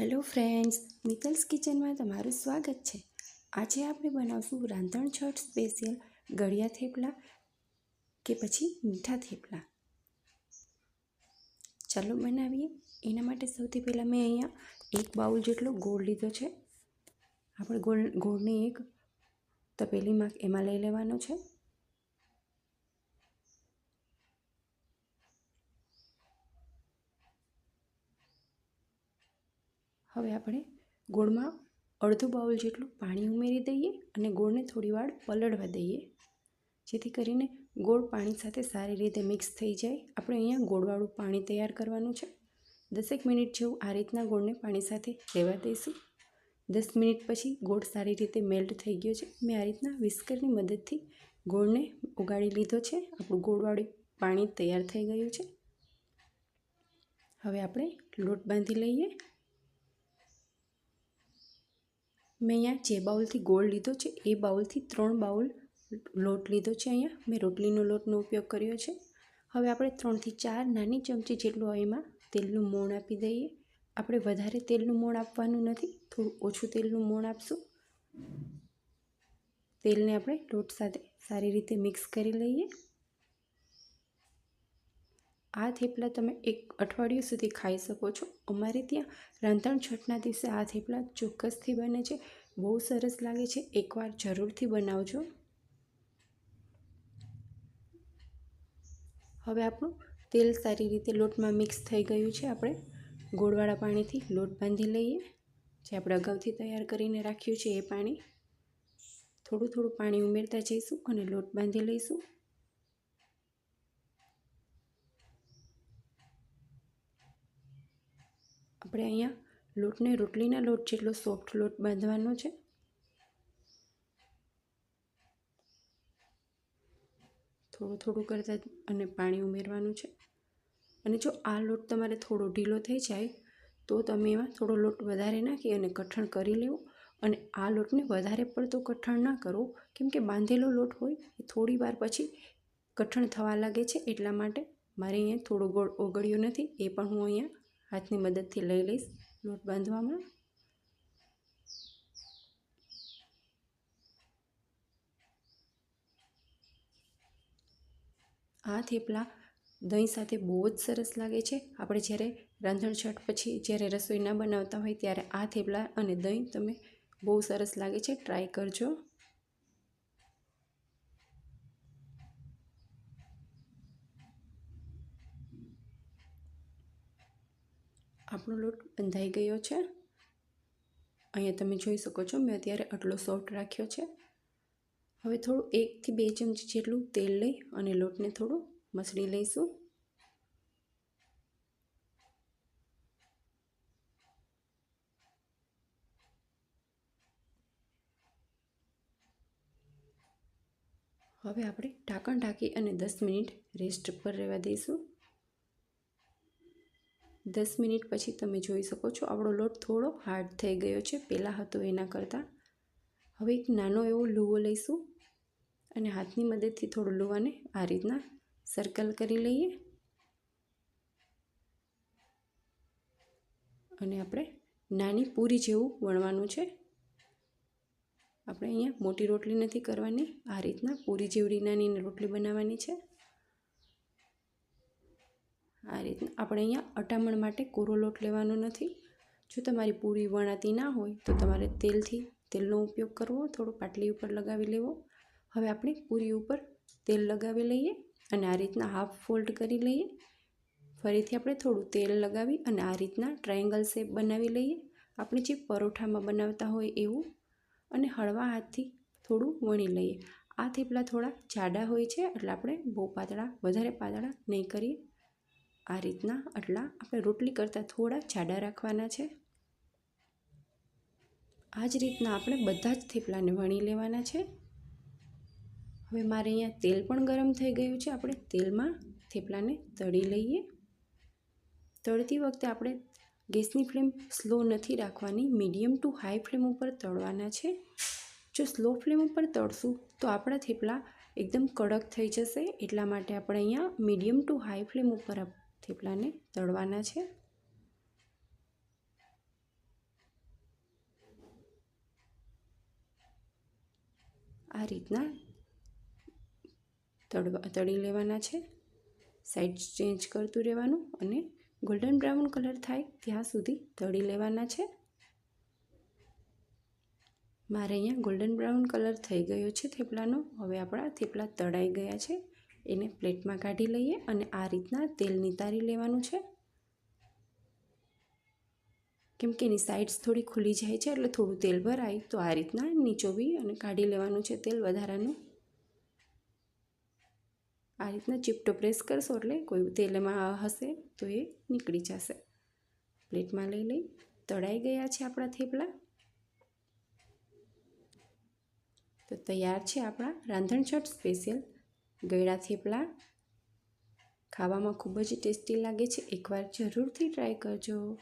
Hello friends મિતલ્સ કિચનમાં તમારું સ્વાગત છે. આજે આપણે બનાવશું રાંધણ છઠ સ્પેશિયલ ગળિયા થેપલા કે પછી મીઠા થેપલા. ચાલો બનાવીએ. એના માટે સૌથી પહેલાં મેં અહીંયા એક બાઉલ જેટલો ગોળ લીધો છે. આપણે ગોળ, ગોળને એક તપેલીમાં એમાં લઈ લેવાનો છે. હવે આપણે ગોળમાં અડધો બાઉલ જેટલું પાણી ઉમેરી દઈએ અને ગોળને થોડી વાર પલળવા દઈએ. જેથી કરીને ગોળ પાણી સાથે સારી રીતે મિક્સ થઈ જાય. આપણે અહીંયા ગોળવાળું પાણી તૈયાર કરવાનું છે. દસેક મિનિટ જેવું આ રીતના ગોળને પાણી સાથે રહેવા દઈશું. દસ મિનિટ પછી ગોળ સારી રીતે મેલ્ટ થઈ ગયો છે. મેં આ રીતના વિસ્કરની મદદથી ગોળને ઉગાડી લીધો છે. આપણું ગોળવાળું પાણી તૈયાર થઈ ગયું છે. હવે આપણે લોટ બાંધી લઈએ. મેં અહીંયા જે બાઉલથી ગોળ લીધો છે, એ બાઉલથી ત્રણ બાઉલ લોટ લીધો છે અહીંયા. મેં રોટલીનો લોટનો ઉપયોગ કર્યો છે. હવે આપણે ત્રણથી ચાર નાની ચમચી જેટલું એમાં તેલનું મોણ આપી દઈએ. આપણે વધારે તેલનું મોણ આપવાનું નથી, થોડું ઓછું તેલનું મોણ આપશું. તેલને આપણે લોટ સાથે સારી રીતે મિક્સ કરી લઈએ. આ થેપલા તમે એક અઠવાડિયું સુધી ખાઈ શકો છો. અમારે ત્યાં રાંધણ છઠના દિવસે આ થેપલા ચોક્કસથી બને છે. બહુ સરસ લાગે છે. એકવાર જરૂરથી બનાવજો. હવે આપણું તેલ સારી રીતે લોટમાં મિક્સ થઈ ગયું છે. આપણે ગોળવાળા પાણીથી લોટ બાંધી લઈએ. જે આપણે અગાઉથી તૈયાર કરીને રાખ્યું છે એ પાણી. થોડું થોડું પાણી ઉમેરતા જઈશું અને લોટ બાંધી લઈશું. આપણે અહીંયા લોટને રોટલીના લોટ જેટલો સોફ્ટ લોટ બાંધવાનો છે. થોડું થોડું કરતાં અને પાણી ઉમેરવાનું છે. અને જો આ લોટ તમારે થોડો ઢીલો થઈ જાય, તો તમે એમાં થોડો લોટ વધારે નાખી અને કઠણ કરી લેવો. અને આ લોટને વધારે પડતો કઠણ ના કરો. કેમ કે બાંધેલો લોટ હોય એ થોડી વાર પછી કઠણ થવા લાગે છે, એટલા માટે મારે અહીંયા થોડો ગોળ ઓગળ્યો નથી. એ પણ હું અહીંયા હાથની મદદથી લઈ લઈશ. લોટ બાંધવામાં. આ થેપલા દહીં સાથે બહુ જ સરસ લાગે છે. આપણે જ્યારે રાંધણછટ પછી જ્યારે રસોઈ ના બનાવતા હોય ત્યારે આ થેપલા અને દહીં તમે બહુ સરસ લાગે છે. ટ્રાય કરજો. આપણો લોટ બંધાઈ ગયો છે. અહીંયા તમે જોઈ શકો છો, મેં અત્યારે આટલો સોફ્ટ રાખ્યો છે. હવે થોડું એકથી બે ચમચી જેટલું તેલ લઈ અને લોટને થોડું મસળી લઈશું. હવે આપણે ઢાંકણ ઢાંકી અને દસ મિનિટ રેસ્ટ પર રહેવા દઈશું. દસ મિનિટ પછી તમે જોઈ શકો છો, આપણો લોટ થોડો હાર્ડ થઈ ગયો છે. પહેલાં હતો એના કરતાં. હવે એક નાનો એવો લુવો લઈશું અને હાથની મદદથી થોડો લુવાને આ રીતના સર્કલ કરી લઈએ. અને આપણે નાની પૂરી જેવું વણવાનું છે. આપણે અહીંયા મોટી રોટલી નથી કરવાની, આ રીતના પૂરી જેવડી નાની રોટલી બનાવવાની છે. આ રીતના. આપણે અહીંયા અટામણ માટે કોરો લોટ લેવાનો નથી. જો તમારી પૂરી વણાતી ના હોય તો તમારે તેલથી તેલનો ઉપયોગ કરવો, થોડો પાટલી ઉપર લગાવી લેવો. હવે આપણે પૂરી ઉપર તેલ લગાવી લઈએ અને આ રીતના હાફ ફોલ્ડ કરી લઈએ. ફરીથી આપણે થોડું તેલ લગાવી અને આ રીતના ટ્રાયેંગલ શેપ બનાવી લઈએ. આપણે જે પરોઠામાં બનાવતા હોય એવું. અને હળવા હાથથી થોડું વણી લઈએ. આ થેપલા થોડા જાડા હોય છે એટલે આપણે બહુ પાતળા, વધારે પાતળા નહીં કરીએ. આ રીતના આટલા આપણે રોટલી કરતાં થોડા જાડા રાખવાના છે. આ જ રીતના આપણે બધા જ થેપલાને વણી લેવાના છે. હવે મારે અહીંયા તેલ પણ ગરમ થઈ ગયું છે. આપણે તેલમાં થેપલાને તળી લઈએ. તળતી વખતે આપણે ગેસની ફ્લેમ સ્લો નથી રાખવાની, મીડિયમ ટુ હાઈ ફ્લેમ ઉપર તળવાના છે. જો સ્લો ફ્લેમ ઉપર તળશું તો આપણા થેપલા એકદમ કડક થઈ જશે. એટલા માટે આપણે અહીંયા મીડિયમ ટુ હાઈ ફ્લેમ ઉપર થેપલાને તળવાના છે. આ રીતના તળવા, તળી લેવાના છે. સાઈડ ચેન્જ કરતું રહેવાનું અને ગોલ્ડન બ્રાઉન કલર થાય ત્યાં સુધી તળી લેવાના છે. મારે અહીંયા ગોલ્ડન બ્રાઉન કલર થઈ ગયો છે થેપલાનો. હવે આપણા થેપલા તળાઈ ગયા છે. એને પ્લેટમાં કાઢી લઈએ અને આ રીતના તેલ નિતારી લેવાનું છે. કેમ કે એની સાઇડ્સ થોડી ખુલી જાય છે, એટલે થોડું તેલ ભરાય, તો આ રીતના નીચોવી અને કાઢી લેવાનું છે તેલ વધારાનું. આ રીતના ચીપટો પ્રેસ કરશો એટલે કોઈ તેલ એમાં હશે, તો એ નીકળી જશે. પ્લેટમાં લઈ લઈ, તળાઈ ગયા છે આપણા થેપલા. તો તૈયાર છે આપણા રાંધણછટ સ્પેશિયલ ગળા થેપલા. ખાવામાં ખૂબ જ ટેસ્ટી લાગે છે. એકવાર જરૂરથી ટ્રાય કરજો.